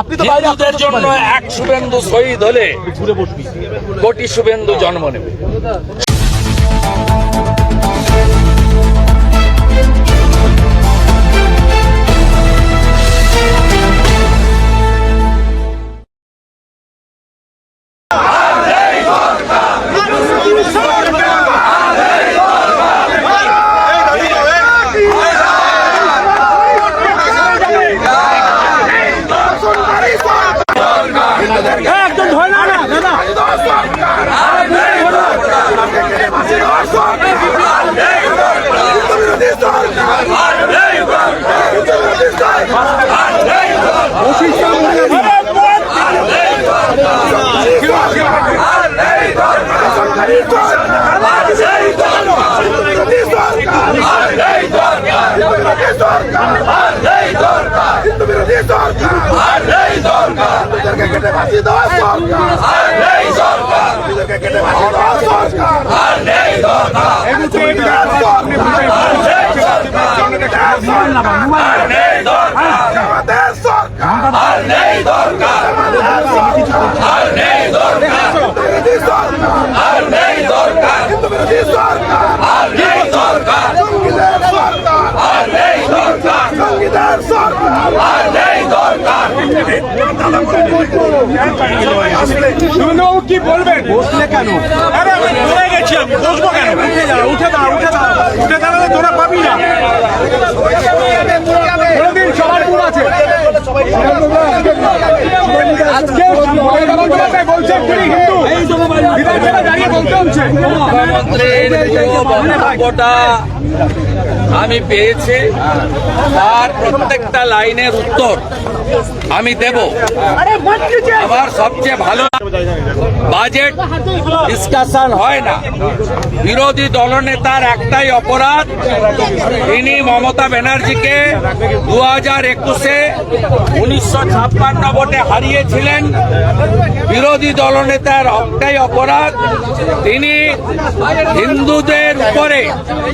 আপনি তো বাইরে হিন্দুদের জন্য এক শুভেন্দু শহীদ হলে কোটি শুভেন্দু জন্ম নেবে। আর নেই দরকার শুভেন্দুবাবু কি বলবেন? বসলে কেন? আরে আমি গেছি আমি বসবো কেন? উঠে দাঁড়া উঠে দাঁড়া উঠে দাঁড়া। উঠে দাঁড়ালে তোরা পাবি না। কোনোদিন সবার ভুল আছে। আমি পেয়েছি, তার প্রত্যেকটা লাইনের উত্তর আমি দেব। আমার সবচেয়ে ভালো বাজেট ডিসকাশন হয় না। বিরোধী দলনেতার একটাই অপরাধ তিনি মমতা ব্যানার্জিকে দু হাজার একুশে উনিশশো ছাপ্পান্ন ভোটে হারিয়েছিলেন বিরোধী দলনেতার একটাই অপরাধ। তিনি হিন্দুদের উপরে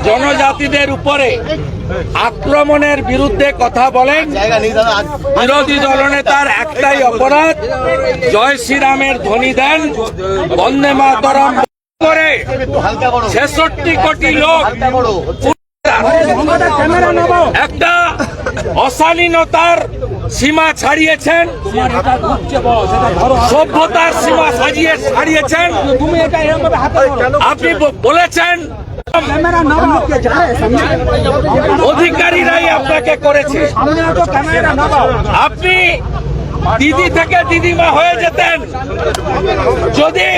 জনজাতিদের উপরে আক্রমণের বিরুদ্ধে কথা বলেন। বিরোধী দলনেতার একটাই অপরাধ জয় শ্রীরামের ধ্বনি দেন। বন্দে মাতরম করে ছেষট্টি কোটি লোক একটা অশালীনতার সীমা ছাড়িয়েছেন। সভ্যতার সীমা সাজিয়ে ছাড়িয়েছেন। আপনি বলেছেন, অধিকারীরাই আপনাকে করেছে। আপনি দিদি থেকে দিদিমা হয়ে যেতেন। যদি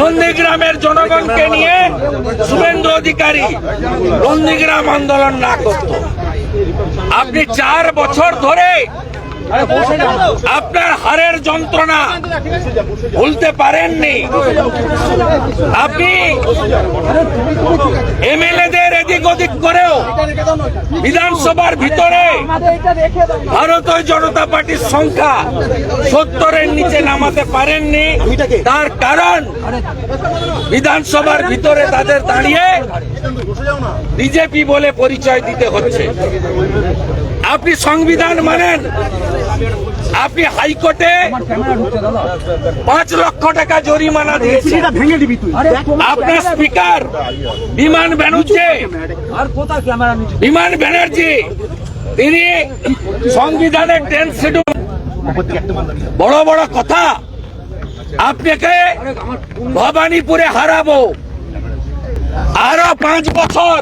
নন্দীগ্রামের জনগণকে নিয়ে শুভেন্দু অধিকারী নন্দীগ্রাম আন্দোলন না করত। আপনি চার বছর ধরে আপনার হারের যন্ত্রণা ভুলতে পারেননি। আপনি এমএলএদের এদিক ওদিক করেও বিধানসভার ভিতরে ভারতীয় জনতা পার্টির সংখ্যা সত্তরের নিচে নামাতে পারেননি। তার কারণ বিধানসভার ভিতরে তাদের দাঁড়িয়ে বিজেপি বলে পরিচয় দিতে হচ্ছে। আপনি সংবিধান মানেন। আপনি হাইকোর্টে পাঁচ লক্ষ টাকা জরিমানা দিয়েছেন। আপনার স্পিকার বিমান ব্যানার্জি। বিমান ব্যানার্জি। তিনি সংবিধানের টেন শিডিউল বড় বড় কথা। আপনাকে ভবানীপুরে হারাবো। আরও পাঁচ বছর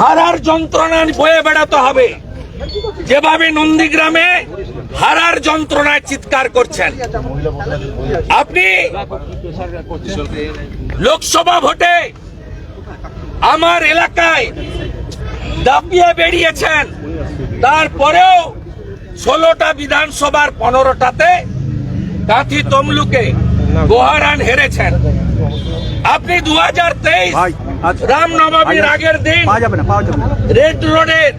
হারার যন্ত্রণা বয়ে বেড়াতে হবে। যেভাবে নন্দীগ্রামে হারার যন্ত্রণায় চিৎকার করছেন। আপনি লোকসভা ভোটে আমার এলাকায় দাপিয়ে বেরিয়েছেন। তারপরেও ষোলোটা বিধানসভার পনেরোটাতে কাঁথি তমলুকে গোহারান হেরেছেন। আপনি দু হাজার তেইশ। রামনবমীর আগের দিন রেড রোডের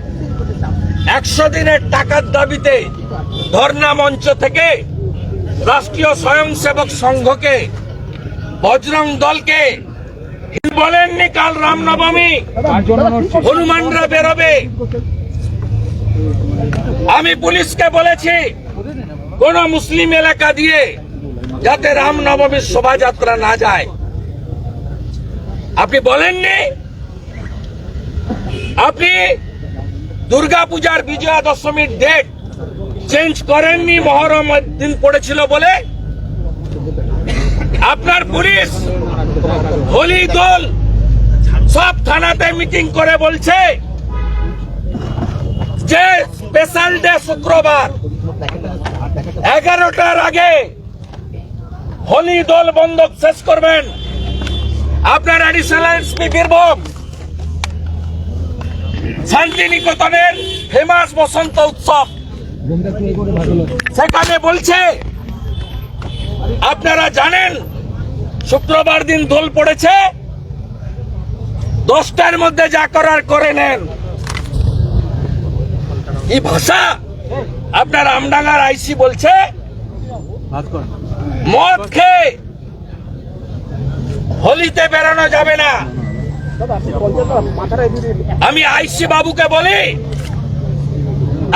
একশো দিনের টাকার দাবিতে ধর্ণা মঞ্চ থেকে রাষ্ট্রীয় স্বয়ংসেবক সংঘকে বজরং দলকে বলেননি কাল রামনবমী। হনুমানরা বেরোবে। আমি পুলিশকে বলেছি কোন মুসলিম এলাকা দিয়ে যাতে রামনবমীর শোভাযাত্রা না যায়। আপনি বলেননি? আপনি দুর্গাপূজার বিজয়া দশমীর ডেট চেঞ্জ করেননি, মহরম দিন পড়েছিল বলে? আপনার পুলিশ, হোলি দল সব থানাতে মিটিং করে বলছে যে স্পেশাল ডে শুক্রবার। এগারোটার আগে হোলি দল বন্ধক শেষ করবেন। আপনার অ্যাডিশনাল এসপি বীরভূম। শান্তিনিকেতনের ফেমাস বসন্ত উৎসব। সেখানে বলছে আপনারা জানেন শুক্রবার দিন দোল পড়েছে। দশটার মধ্যে যা করার করে নেন। কি ভাষা? আপনার আমডাঙ্গার আইসি বলছে মদ খেয়ে হোলিতে বেরোনো যাবে না। আমি আইসি বাবুকে বলি,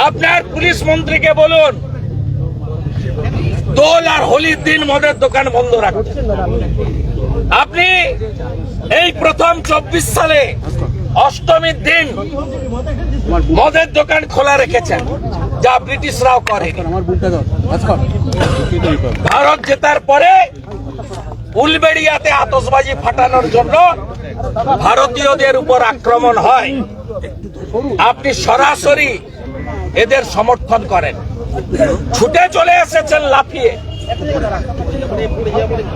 আপনার পুলিশ মন্ত্রীকে বলুন, দোল আর হোলির দিন মদের দোকান বন্ধ রাখুন। আপনি এই প্রথম চব্বিশ সালে অষ্টমীর দিন মদের দোকান খোলা রেখেছেন, যা ব্রিটিশরাও করে। ভারত জেতার পরে উলবেড়িয়াতে আতসবাজি ফাটানোর জন্য ভারতীয়দের উপর আক্রমণ হয়। আপনি সরাসরি এদের সমর্থন করেন। ছুটে চলে এসেছেন লাফিয়ে।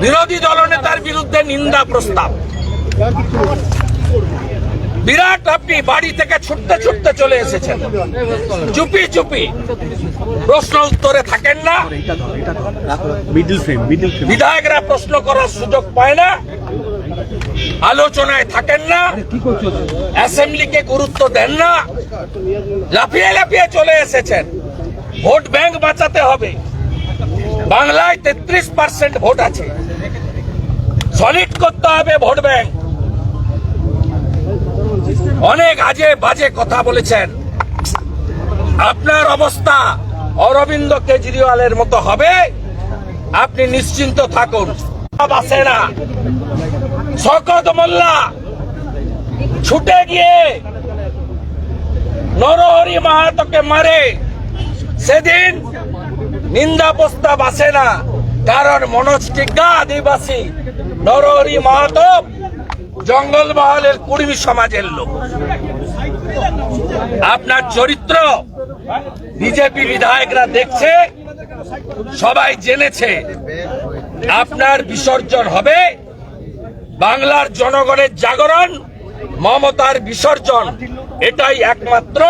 বিরোধী দলনেতার বিরুদ্ধে নিন্দা প্রস্তাব। বিরাট আপনি বাড়ি থেকে ছুটতে ছুটতে চলে এসেছেন। চুপি চুপি। প্রশ্ন উত্তরে থাকেন না। বিধায়করা প্রশ্ন করার সুযোগ পায় না। আলোচনায় থাকেন না। অ্যাসেম্বলিকে গুরুত্ব দেন না। লাফিয়ে লাফিয়ে চলে এসেছেন। ভোট ব্যাংক বাঁচাতে হবে। বাংলায় তেত্রিশ পার্সেন্ট ভোট আছে। সলিড করতে হবে ভোট ব্যাংক। অনেক আজে বাজে কথা বলেছেন। আপনার অবস্থা অরবিন্দ কেজরিওয়ালের মতো হবে? আপনি নিশ্চিন্ত থাকুন। আসে না। শকত মোল্লা ছুটে গিয়ে নরহরি মাহাতোকে মারে। সেদিন নিন্দা প্রস্তাব আসে না। কারণ মনোজ টিকা আদিবাসী নরহরি মাহাতো জঙ্গল মহলের কুর্মী সমাজের লোক। আপনার চরিত্র বিজেপি বিধায়করা দেখছে, সবাই জেনেছে। আপনার বিসর্জন হবে, বাংলার জনগণের জাগরণ, মমতার বিসর্জন, এটাই একমাত্র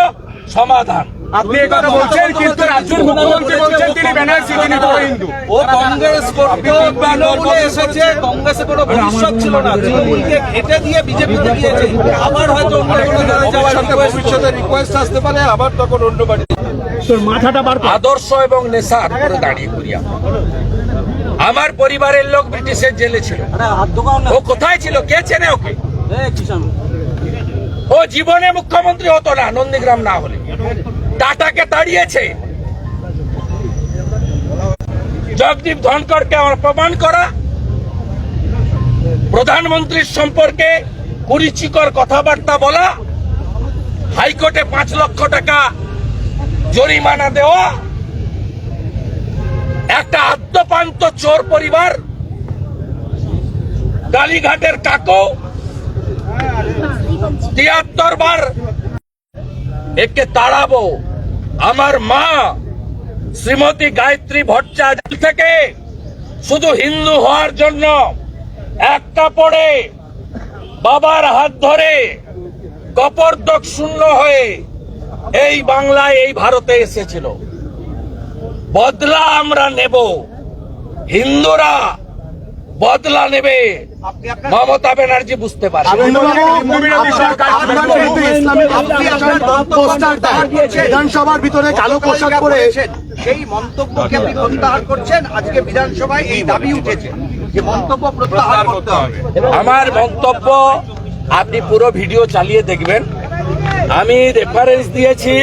সমাধান। আপনি কথা বলছেন কিন্তু রাজ্যের মুখ্যমন্ত্রী বলছেন তিনি ব্যানার্জি তিনি বড় হিন্দু। ও কংগ্রেস এসেছে কংগ্রেসে কোনো ভবিষ্যৎ ছিল না। তৃণমূলকে ঘেটে দিয়ে বিজেপিতে আবার হয়তো অন্য কোনো দলে যাওয়ার ভবিষ্যতে রিকোয়েস্ট আসতে পারে আবার তখন অন্য বাড়ি আদর্শ এবং নেশার করে দাঁড়িয়ে করি আমরা। আমার পরিবারের লোক ব্রিটিশের জেলে ছিল। ও কোথায় ছিল? কে চেনে ওকে? ও জীবনে মুখ্যমন্ত্রী হতো না নন্দীগ্রাম না হলে। টাটাকে তাড়িয়েছে। জগদীপ ধনকরকে অপমান করা। প্রধানমন্ত্রীর সম্পর্কে কুরুচিকর কথাবার্তা বলা। হাইকোর্টে পাঁচ লক্ষ টাকা জরিমানা দেওয়া। একটা আদ্যপান্ত চোর পরিবার। কালীঘাটের কাকু। তিয়াত্তর বার একে তাড়াবো। আমার মা শ্রীমতী গায়ত্রী ভট্টাচার্য থেকে শুধু হিন্দু হওয়ার জন্য এক কাপড়ে বাবার হাত ধরে কপরদক শূন্য হয়ে এই বাংলায়, এই ভারতে এসেছিল। বদলা আমরা নেব। হিন্দুরা বদলা নেবে। মমতা ব্যানার্জি বুঝতে পারে বিধানসভার ভিতরে কালো পোশাক পরে সেই মন্তব্যকে আপনি প্রত্যাহার করছেন। আজকে বিধানসভায় এই দাবি উঠেছে যে মন্তব্য প্রত্যাহার করতে হবে। আমার মন্তব্য আপনি পুরো ভিডিও চালিয়ে দেখবেন। আমি রেফারেন্স দিয়েছি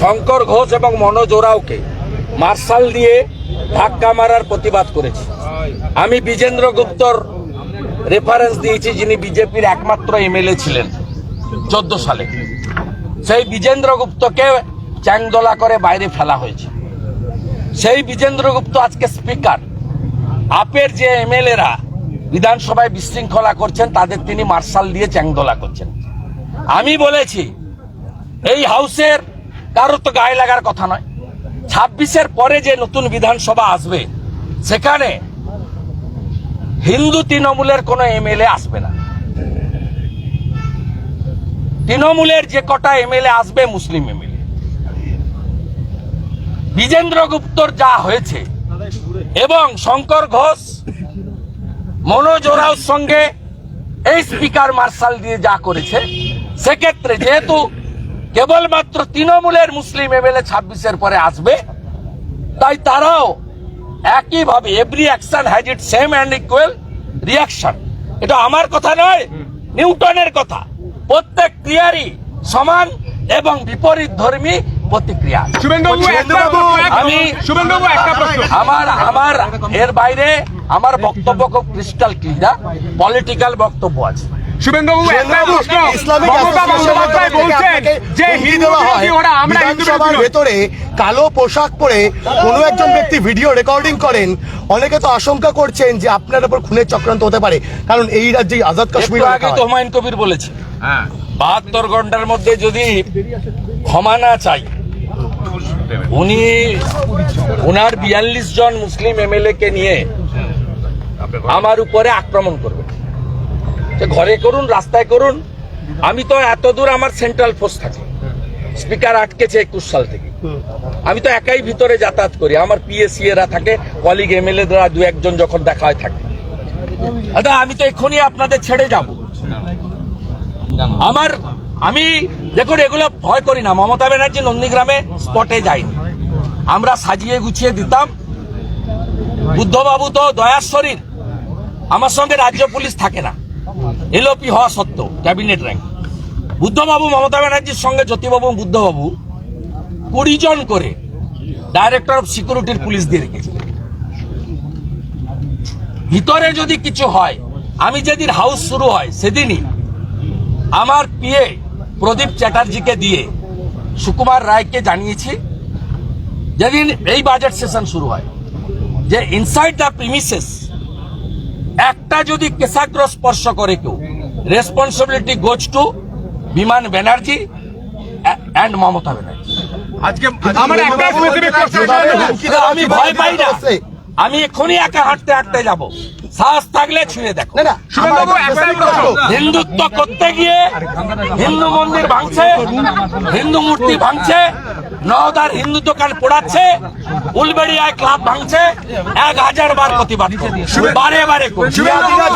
শঙ্কর ঘোষ এবং মনোজ ওরাওকে। মার্শাল দিয়ে ধাক্কা মারার প্রতিবাদ করেছি। আমি বিজেন্দ্র গুপ্তর রেফারেন্স দিয়েছি, যিনি বিজেপির একমাত্র এমএলএ ছিলেন চোদ্দ সালে। সেই বিজেন্দ্র গুপ্তকে চ্যাংদোলা করে বাইরে ফেলা হয়েছে। সেই বিজেন্দ্র গুপ্ত আজকে স্পিকার আপের যে এমএলএরা বিধানসভায় বিশৃঙ্খলা করছেন, তাদের তিনি মার্শাল দিয়ে চ্যাংদোলা করছেন। আমি বলেছি, এই হাউসের কারও তো গায়ে লাগার কথা নয়। ছাব্বিশের পরে যে নতুন বিধানসভা আসবে, সেখানে হিন্দু তৃণমূলের কোনো এমএলএ আসবে না। তৃণমূলের যে কটা এমএলএ আসবে মুসলিম এমএলএ। বিজেন্দ্র গুপ্তর যা হয়েছে এবং শঙ্কর ঘোষ, মনোজ ওরাওর সঙ্গে এই স্পিকার মার্শাল দিয়ে যা করেছে, সেক্ষেত্রে যেহেতু কেবলমাত্র তৃণমূলের মুসলিম এমএলএ ছাব্বিশের পরে আসবে, তাই তারাও একইভাবে every action has it same and equal reaction এটা আমার কথা নয় নিউটনের কথা। প্রত্যেক ক্রিয়ারই সমান এবং বিপরীত ধর্মী প্রতিক্রিয়া। আমি আমার আমার এর বাইরে আমার বক্তব্য খুব ক্রিস্টাল ক্লিয়ার পলিটিক্যাল বক্তব্য আছে। শুভেন্দুবাবু একটা শুভেন্দুবাবু, প্রশ্ন। মমতা বন্দ্যোপাধ্যায় বলছেন যে হিন্দু বিরোধী ওরা আমরা হিন্দু বিরোধী ভেতরে কালো পোশাক পরে কোনো একজন ব্যক্তি ভিডিও রেকর্ডিং করেন অনেকে তো আশঙ্কা করছেন যে আপনার উপর খুনের চক্রান্ত হতে পারে। কারণ এই রাজ্যে আজাদ কাশ্মীর আগে তো হুমায়ুন কবির বলেছে। বাহাত্তর ঘণ্টার মধ্যে যদি ক্ষমা না চাই উনি ওনার বিয়াল্লিশ জন মুসলিম এমএলএ কে নিয়ে আমার উপরে আক্রমণ করবে। ঘরে করুন, রাস্তায় করুন। আমি তো এত দূর আমার সেন্ট্রাল ফোর্স থাকে। স্পিকার আটকেছে একুশ সাল থেকে। আমি তো একাই ভিতরে যাতায়াত করি। আমার পিএসসি এরা থাকে কলিগ এমএলএ দ্বারা দু একজন যখন দেখা হয় থাকে। দাদা, আমি তো এক্ষুনি আপনাদের ছেড়ে যাব। আমার, আমি দেখুন, এগুলো ভয় করি না। মমতা ব্যানার্জি নন্দীগ্রামে স্পটে যাইনি আমরা সাজিয়ে গুছিয়ে দিতাম। বুদ্ধবাবু তো দয়ার শরীর আমার সঙ্গে রাজ্য পুলিশ থাকে না। এলওপি হওয়া সত্ত্বেও, ক্যাবিনেট র্যাঙ্ক বুদ্ধবাবু, মমতা ব্যানার্জির সঙ্গে জ্যোতিবাবু, বুদ্ধবাবু কুড়ি জন করে ডাইরেক্টর অফ সিকিউরিটির পুলিশ দিয়ে রেখেছে ভিতরে যদি কিছু হয়, আমি যেদিন হাউস শুরু হয়, সেদিনই আমার পিএ প্রদীপ চ্যাটার্জিকে দিয়ে সুকুমার রায়কে জানিয়েছি, যেদিন এই বাজেট সেশন শুরু হয়, যে ইনসাইড দ্য প্রিমিসেস একটা যদি কেশাগ্র স্পর্শ করে কেউ রেসপন্সিবিলিটি গোজ টু বিমান ব্যানার্জি অ্যান্ড মমতা ব্যানার্জি। আজকে আমার একটা আমি ভয় পাই না। আমি এক্ষুনি একা হাঁটতে হাঁটতে যাব। সাহস থাকলে ছুঁয়ে দেখো। হিন্দুত্ব করতে গিয়ে হিন্দু মন্দির ভাঙছে হিন্দু মূর্তি ভাঙছে নওদার হিন্দু দোকান পোড়াচ্ছে উলবেড়িয়ায় ক্লাব ভাঙছে এক হাজার বার প্রতিবাদ। বারে বারে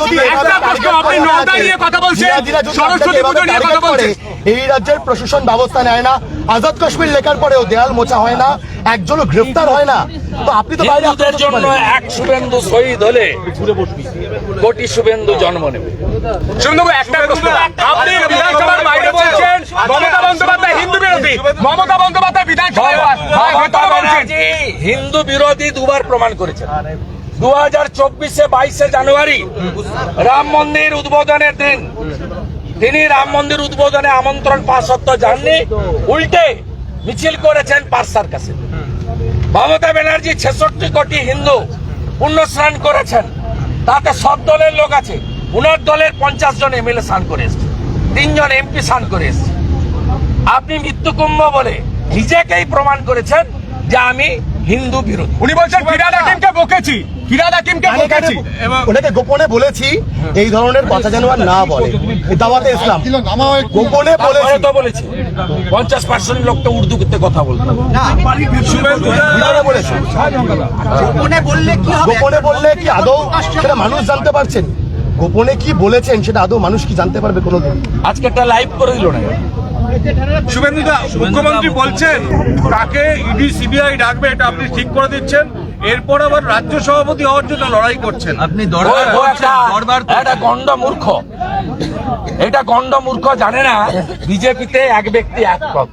যদি একটা প্রশ্ন, আপনি নওদা নিয়ে কথা বলছেন, জিহাদিরা যদি সরস্বতী আপনাকে পুজো নিয়ে এভাবে কথা target করে, বলছেন। এই রাজ্যের প্রশাসন ব্যবস্থা নেয় না আজাদ কাশ্মীর লেখার পরেও দেয়াল মোছা হয় না একজনও গ্রেফতার হয় না। তো আপনি তো বাইরে হিন্দুদের জন্য এক শুভেন্দু শহীদ হলে কোটি শুভেন্দু জন্ম নেবে। শুভেন্দুবাবু একটা প্রশ্ন। আপনি বিধানসভার বাইরে বলছেন মমতা বন্দ্যোপাধ্যায় হিন্দু বিরোধী মমতা বন্দ্যোপাধ্যায় বিধানসভায় হিন্দু বিরোধী দুবার প্রমাণ করেছেন। দু হাজার চব্বিশে বাইশে জানুয়ারি রাম মন্দির উদ্বোধনের দিন। তিনি রাম মন্দির উদ্বোধনে আমন্ত্রণ পাওয়া সত্ত্বেও যাননি উল্টে মিছিল করেছেন পার্সার কাছে। মমতা ব্যানার্জি ছেষট্টি কোটি হিন্দু পুণ্য স্নান করেছেন। তাতে সব দলের লোক আছে। উনার দলের পঞ্চাশ জন এমএলএ স্নান করে এসছে। তিনজন এমপি স্নান করে এসছে। আপনি মৃত্যুকুম্ভ বলে নিজেকেই প্রমাণ করেছেন যে আমি হিন্দু বিরোধী। উনি বলছেন হাকিমকে বকেছি। ফিরাদ হাকিমকে বকেছি ওনাকে গোপনে বলেছি এই ধরনের কথা যেন আর না বলে। দাওয়াতে ইসলাম। গোপনে বলেছি। তো বলেছি। পঞ্চাশ পার্সেন্ট লোক তো উর্দু করতে কথা বলতো বলেছি গোপনে বললে কি হবে? গোপনে বললে কি আদৌ সেটা মানুষ জানতে পারছেন? গোপনে কি বলেছেন সেটা আদৌ মানুষ কি জানতে পারবে কোনোদিন? আজকে একটা লাইভ করে দিল না শুভেন্দুদা মুখ্যমন্ত্রী বলছেন তাকে ইডি সিবিআই ডাকবে এটা আপনি ঠিক করে দিচ্ছেন। এরপর আবার রাজ্য সভাপতি হওয়ার জন্য লড়াই করছেন। আপনি একটা- একটা গন্ড মূর্খ। এটা গন্ড মূর্খ জানে না বিজেপিতে এক ব্যক্তি এক পদ।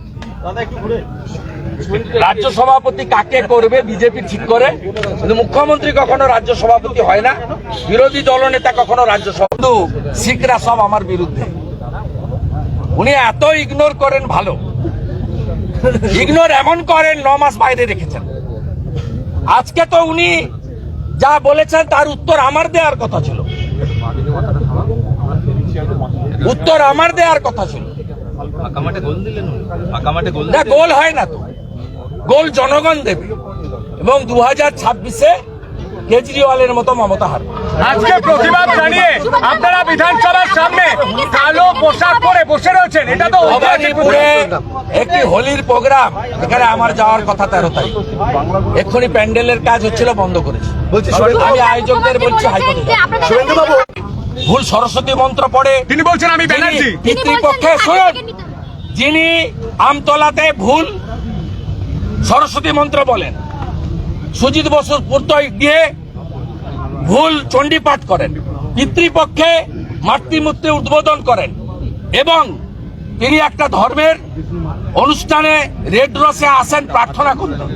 রাজ্য সভাপতি কাকে করবে বিজেপি ঠিক করে? কিন্তু মুখ্যমন্ত্রী কখনো রাজ্য সভাপতি হয় না বিরোধী দলনেতা কখনো রাজ্য সভাপতি শিখরা সব আমার বিরুদ্ধে। উনি এত ইগনোর করেন ভালো। ইগনোর এমন করেন ন মাস বাইরে রেখেছেন। আজকে তো উনি যা বলেছেন তার উত্তর আমার দেওয়ার কথা ছিল। উত্তর আমার দেওয়ার কথা ছিল। গোল হয় না তো। গোল জনগণ দেবে। এবং দু হাজার ছাব্বিশে কেজরিওয়ালের মতো মমতা হারবে আজকে প্রতিবাদ জানিয়ে আপনারা বিধানসভার সামনে কালো পোশাক পরে বসে রয়েছেন এটা তো ভবানীপুরে একটি হোলির প্রোগ্রাম এখানে আমার যাওয়ার কথা তেরো তারিখ। এক্ষুনি প্যান্ডেলের কাজ হচ্ছিল বন্ধ করেছে। বলছি আমি আয়োজকদের বলছি হাইকোর্টে। ভুল সরস্বতী মন্ত্র পড়ে। তিনি বলছেন আমি ব্যানার্জি। যিনি পিতৃপক্ষে শুনুন। যিনি আমতলাতে ভুল সরস্বতী মন্ত্র বলেন সুজিত বসুর পুত্র গিয়ে ভুল চণ্ডীপাঠ করেন। পিতৃপক্ষে মাতৃমূর্তি উদ্বোধন করেন এবং তিনি একটা ধর্মের অনুষ্ঠানে রেড রসে আসেন প্রার্থনা করতেন